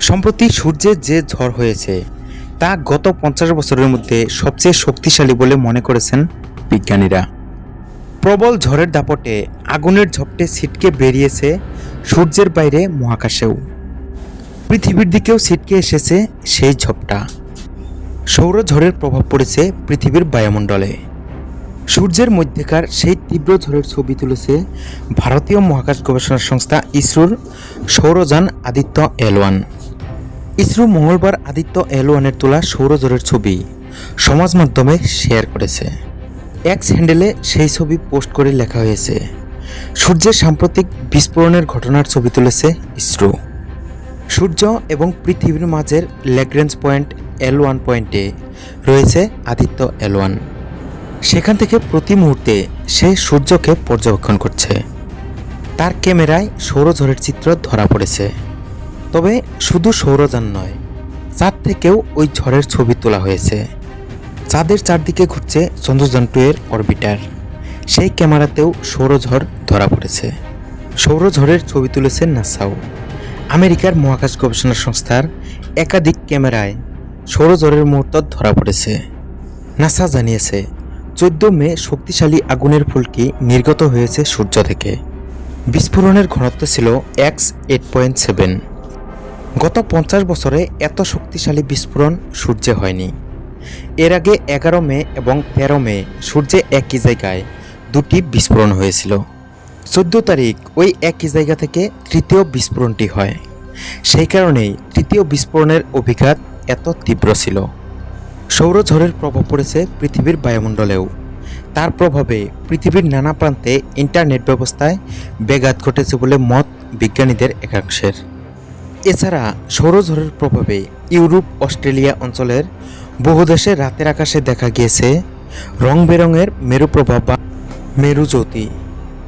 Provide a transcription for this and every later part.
সম্প্রতি সূর্যের যে ঝড় হয়েছে, তা গত পঞ্চাশ বছরের মধ্যে সবচেয়ে শক্তিশালী বলে মনে করেছেন বিজ্ঞানীরা। প্রবল ঝড়ের দাপটে আগুনের ঝপটে ছিটকে বেরিয়েছে সূর্যের বাইরে মহাকাশেও। পৃথিবীর দিকেও ছিটকে এসেছে সেই ঝপটা। সৌরঝড়ের প্রভাব পড়েছে পৃথিবীর বায়ুমণ্ডলে। সূর্যের মধ্যেকার সেই তীব্র ঝড়ের ছবি তুলেছে ভারতীয় মহাকাশ গবেষণা সংস্থা ইসরোর সৌরযান আদিত্য এল ওয়ান ইসরো মঙ্গলবার আদিত্য এল ওয়ানের তোলা সৌরঝড়ের ছবি সমাজ মাধ্যমে শেয়ার করেছে। এক্স হ্যান্ডেলে সেই ছবি পোস্ট করে লেখা হয়েছে। সূর্যের সাম্প্রতিক বিস্ফোরণের ঘটনার ছবি তুলেছে ইসরো। সূর্য এবং পৃথিবীর মাঝের ল্যাগ্রেঞ্জ পয়েন্ট এল ওয়ান পয়েন্টে রয়েছে আদিত্য এল ওয়ান সেখান থেকে প্রতি মুহূর্তে সে সূর্যকে পর্যবেক্ষণ করছে। তার ক্যামেরায় সৌরঝড়ের চিত্র ধরা পড়েছে। তবে শুধু সৌরযান নয়, চাঁদ থেকেও ওই ঝড়ের ছবি তোলা হয়েছে। চাঁদের চারদিকে ঘুরছে চন্দ্রযান টু এর অরবিটার। সেই ক্যামেরাতেও সৌরঝড় ধরা পড়েছে। সৌরঝড়ের ছবি তুলেছে নাসাও, আমেরিকার মহাকাশ গবেষণা সংস্থার একাধিক ক্যামেরায় সৌরঝড়ের মুহূর্ত ধরা পড়েছে। নাসা জানিয়েছে, চোদ্দ মে শক্তিশালী আগুনের ফুলকি নির্গত হয়েছে সূর্য থেকে। বিস্ফোরণের ঘনত্ব ছিল এক্স এইট পয়েন্ট সেভেন। গত পঞ্চাশ বছরে এত শক্তিশালী বিস্ফোরণ সূর্যে হয়নি। এর আগে এগারো মে এবং তেরো মে সূর্যে একই জায়গায় দুটি বিস্ফোরণ হয়েছিল। চোদ্দ তারিখ ওই একই জায়গা থেকে তৃতীয় বিস্ফোরণটি হয়। সেই কারণেই তৃতীয় বিস্ফোরণের অভিঘাত এত তীব্র ছিল। সৌরঝড়ের প্রভাব পড়েছে পৃথিবীর বায়ুমণ্ডলেও। তার প্রভাবে পৃথিবীর নানা প্রান্তে ইন্টারনেট ব্যবস্থায় ব্যাঘাত ঘটেছে বলে মত বিজ্ঞানীদের একাংশের। এছাড়া সৌরঝড়ের প্রভাবে ইউরোপ, অস্ট্রেলিয়া অঞ্চলের বহু দেশে রাতের আকাশে দেখা গিয়েছে রং বেরঙের মেরুপ্রভাব বা মেরুজ্যোতি।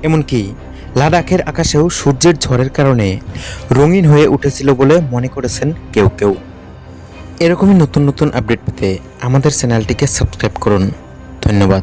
এমনকি লাদাখের আকাশেও সূর্যের ঝড়ের কারণে রঙিন হয়ে উঠেছিল বলে মনে করেছেন কেউ কেউ। এরকমই নতুন নতুন আপডেট পেতে আমাদের চ্যানেলটিকে সাবস্ক্রাইব করুন। ধন্যবাদ।